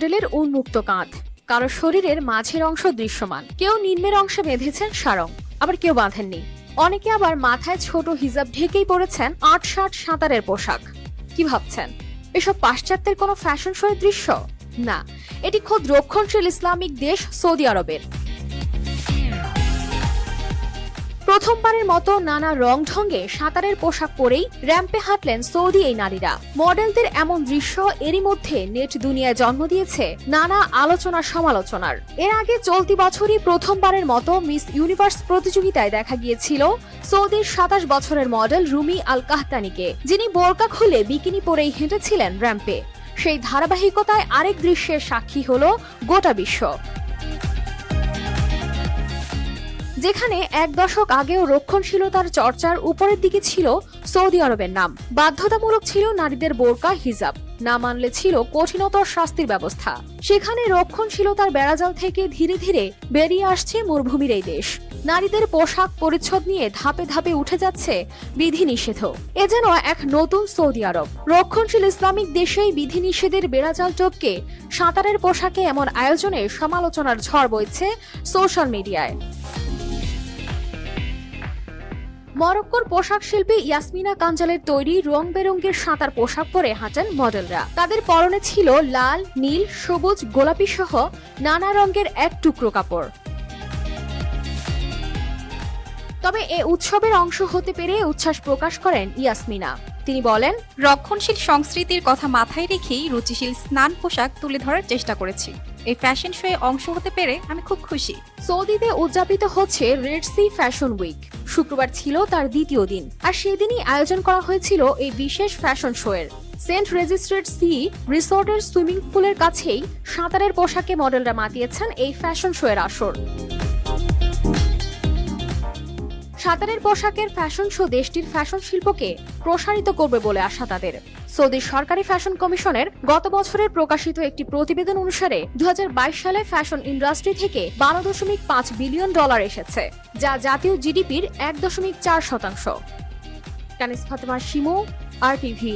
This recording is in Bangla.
মডেলের উন্মুক্ত কাঁধ। কারও শরীরের মাঝের অংশ দৃশ্যমান। কেউ নিম্নের অংশে বেঁধেছেন সারং। আবার কেউ বাঁধেননি। অনেকে আবার মাথায় ছোট হিজাব ঢেকেই পড়েছেন আট ষাট সাঁতারের পোশাক। কি ভাবছেন? এসব পাশ্চাত্যের কোনো ফ্যাশন শোয়ের দৃশ্য? না। এটি খোদ রক্ষণশীল ইসলামিক দেশ সৌদি আরবের। প্রথমবারের মতো নানা রং ঢঙ্গে সাঁতারের পোশাক পরেই র্যাম্পে হাঁটলেন সৌদি এই নারীরা। মডেলদের এমন দৃশ্য এরই মধ্যে নেট দুনিয়ায় জন্ম দিয়েছে নানা আলোচনা সমালোচনার। এর আগে চলতি বছরই প্রথমবারের মতো মিস ইউনিভার্স প্রতিযোগিতায় দেখা গিয়েছিল সৌদির সাতাশ বছরের মডেল রুমি আল কাহতানিকে যিনি বোরকা খুলে বিকিনি পরেই হেঁটেছিলেন র্যাম্পে। সেই ধারাবাহিকতায় আরেক দৃশ্যের সাক্ষী হল গোটা বিশ্ব। যেখানে এক দশক আগেও রক্ষণশীলতার চর্চার উপরের দিকে ছিল সৌদি আরবের নাম। বাধ্যতামূলক ছিল নারীদের বোরকা, হিজাব। না মানলে ছিল কঠিনতর শাস্তির ব্যবস্থা। সেখানে রক্ষণশীলতার বেড়াজাল থেকে ধীরে ধীরে বেরিয়ে আসছে মরুভূমির এই দেশ। নারীদের পোশাক পরিচ্ছদ নিয়ে ধাপে ধাপে উঠে যাচ্ছে বিধিনিষেধ। এ যেন এক নতুন সৌদি আরব। রক্ষণশীল ইসলামিক দেশেই বিধিনিষেধের বেড়াজাল টপকে সাঁতারের পোশাকে এমন আয়োজনে সমালোচনার ঝড় বইছে সোশ্যাল মিডিয়ায়। মরক্কোর পোশাক শিল্পী ইয়াসমিনা কাঞ্জালের তৈরি রং বেরঙের সাঁতার পোশাক পরে হাঁটেন মডেলরা। তাদের পরনে ছিল লাল নীল সবুজ গোলাপি সহ নানা রঙের এক টুকরো কাপড়। তবে এ উৎসবের অংশ হতে পেরে উচ্ছ্বাস প্রকাশ করেন ইয়াসমিনা। তিনি বলেন রক্ষণশীল সংস্কৃতির কথা মাথায় রেখেই রুচিশীল স্নান পোশাক তুলে ধরার চেষ্টা করেছি। এই ফ্যাশন শোয়ে অংশ হতে পেরে আমি খুব খুশি। সৌদিতে উদযাপিত হচ্ছে রেড সি ফ্যাশন উইক শুক্রবার ছিল তার দ্বিতীয় দিন, আর সেদিনই আয়োজন করা হয়েছিল এই বিশেষ ফ্যাশন শো এর সেন্ট রেজিস্ট্রেড সি রিসোর্টের সুইমিং পুলের কাছেই সাঁতারের পোশাকে মডেলরা মাতিয়েছেন এই ফ্যাশন শো এর আসর। সাঁতারের পোশাকের ফ্যাশন শো দেশটির ফ্যাশন শিল্পকে প্রসারিত করবে বলে আশা তাদের। সৌদির সরকারি ফ্যাশন কমিশনের গত বছরের প্রকাশিত একটি প্রতিবেদন অনুসারে দু হাজার বাইশ সালে ফ্যাশন ইন্ডাস্ট্রি থেকে বারো দশমিক পাঁচ বিলিয়ন ডলার এসেছে, যা জাতীয় জিডিপির এক দশমিক চার শতাংশ। Kanis Fatema, Shimu, R TV.